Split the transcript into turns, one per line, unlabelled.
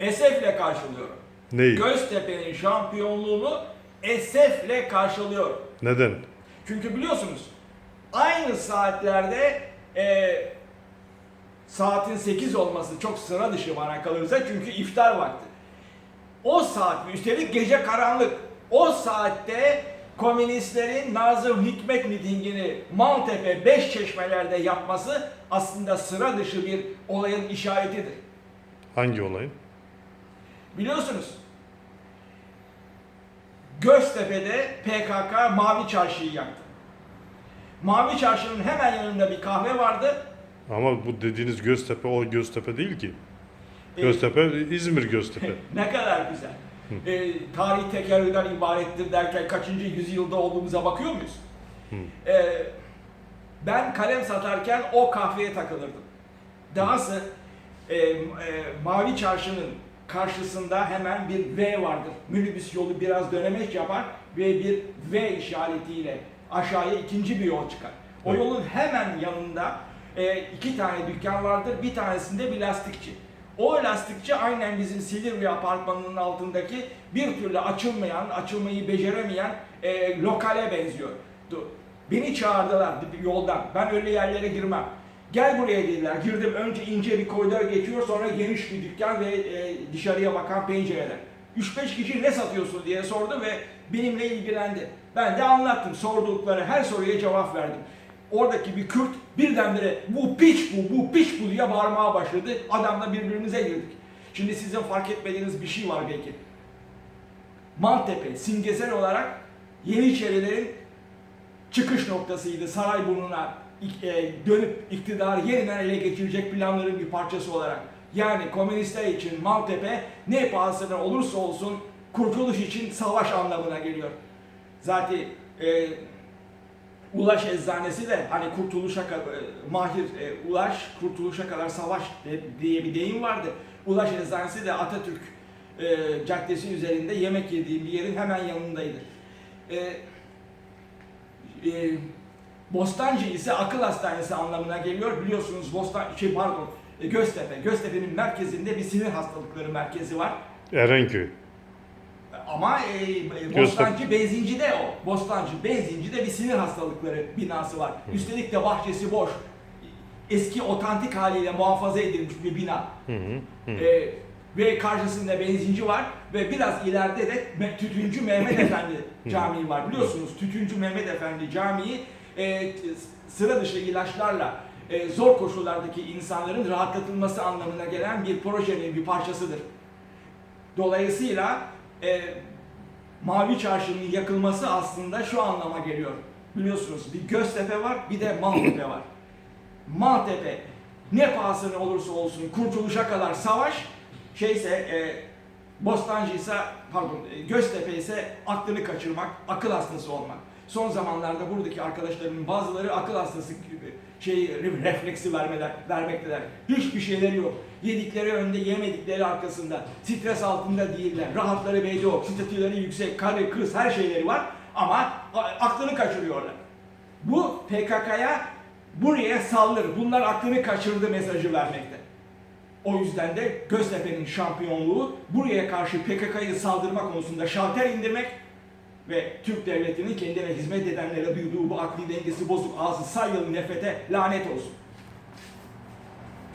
esefle karşılıyorum.
Neyi?
Göztepe'nin şampiyonluğunu esefle karşılıyorum.
Neden?
Çünkü biliyorsunuz aynı saatlerde e, saatin 8 olması çok sıra dışı bana kalırsa çünkü iftar vakti. O saat üstelik gece karanlık. O saatte komünistlerin Nazım Hikmet mitingini Maltepe Beş Çeşmeler'de yapması aslında sıra dışı bir olayın işaretidir.
Hangi olayın?
Biliyorsunuz Göztepe'de PKK Mavi Çarşı'yı yaktı. Mavi Çarşı'nın hemen yanında bir kahve vardı.
Ama bu dediğiniz Göztepe o Göztepe değil ki.
Ee,
Göztepe İzmir Göztepe.
ne kadar güzel. Ee, tarih tekerrürden ibarettir derken kaçıncı yüzyılda olduğumuza bakıyor muyuz? Ee, ben kalem satarken o kahveye takılırdım. Dahası e, e, Mavi Çarşı'nın karşısında hemen bir V vardır. Minibüs yolu biraz dönemeç yapar ve bir V işaretiyle aşağıya ikinci bir yol çıkar. O
Evet.
yolun hemen yanında e, iki tane dükkan vardır. Bir tanesinde bir lastikçi. O lastikçi aynen bizim Silivri apartmanının altındaki bir türlü açılmayan, açılmayı beceremeyen e, lokale benziyor. Beni çağırdılar yoldan. Ben öyle yerlere girmem. Gel buraya dediler. Girdim önce ince bir koridor geçiyor sonra geniş bir dükkan ve e, dışarıya bakan pencereler. 3-5 kişi ne satıyorsun diye sordu ve benimle ilgilendi. Ben de anlattım. Sordukları her soruya cevap verdim. Oradaki bir Kürt birdenbire bu piç bu, bu piç bu diye bağırmaya başladı. Adamla birbirimize girdik. Şimdi sizin fark etmediğiniz bir şey var belki. Maltepe simgesel olarak Yeniçerilerin çıkış noktasıydı Sarayburnu'na dönüp iktidarı yeniden ele geçirecek planların bir parçası olarak. Yani komünistler için Maltepe ne pahasına olursa olsun kurtuluş için savaş anlamına geliyor. Zaten e, Ulaş Eczanesi de hani kurtuluşa kadar, Mahir e, Ulaş kurtuluşa kadar savaş de- diye bir deyim vardı. Ulaş Eczanesi de Atatürk e, Caddesi üzerinde yemek yediğim bir yerin hemen yanındaydı. E, e, Bostancı ise akıl hastanesi anlamına geliyor. Biliyorsunuz Bostan şey pardon e, Göztepe. Göztepe'nin merkezinde bir sinir hastalıkları merkezi var.
Erenköy.
Ama e, e, Bostancı benzincide o. Bostancı benzincide bir sinir hastalıkları binası var. Üstelik de bahçesi boş. Eski otantik haliyle muhafaza edilmiş bir bina.
Hı hı. hı.
E, ve karşısında benzinci var ve biraz ileride de Tütüncü Mehmet Efendi Camii var. Biliyorsunuz Tütüncü Mehmet Efendi Camii e, sıra dışı ilaçlarla e, zor koşullardaki insanların rahatlatılması anlamına gelen bir projenin bir parçasıdır. Dolayısıyla e, Mavi Çarşı'nın yakılması aslında şu anlama geliyor. Biliyorsunuz bir Göztepe var bir de Maltepe var. Maltepe ne pahasına olursa olsun kurtuluşa kadar savaş, şeyse e, Bostancı ise pardon e, Göztepe ise aklını kaçırmak, akıl hastası olmak. Son zamanlarda buradaki arkadaşlarımın bazıları akıl hastası gibi şey refleksi vermeler, vermekteler. Hiçbir şeyleri yok. Yedikleri önde, yemedikleri arkasında. Stres altında değiller. Rahatları belli yok. Statüleri yüksek, karı, kız her şeyleri var ama aklını kaçırıyorlar. Bu PKK'ya buraya saldır, bunlar aklını kaçırdı mesajı vermekte. O yüzden de Göztepe'nin şampiyonluğu buraya karşı PKK'yı saldırma konusunda şalter indirmek ve Türk devletinin kendine hizmet edenlere duyduğu bu akli dengesi bozuk ağzı sayılı nefrete lanet olsun.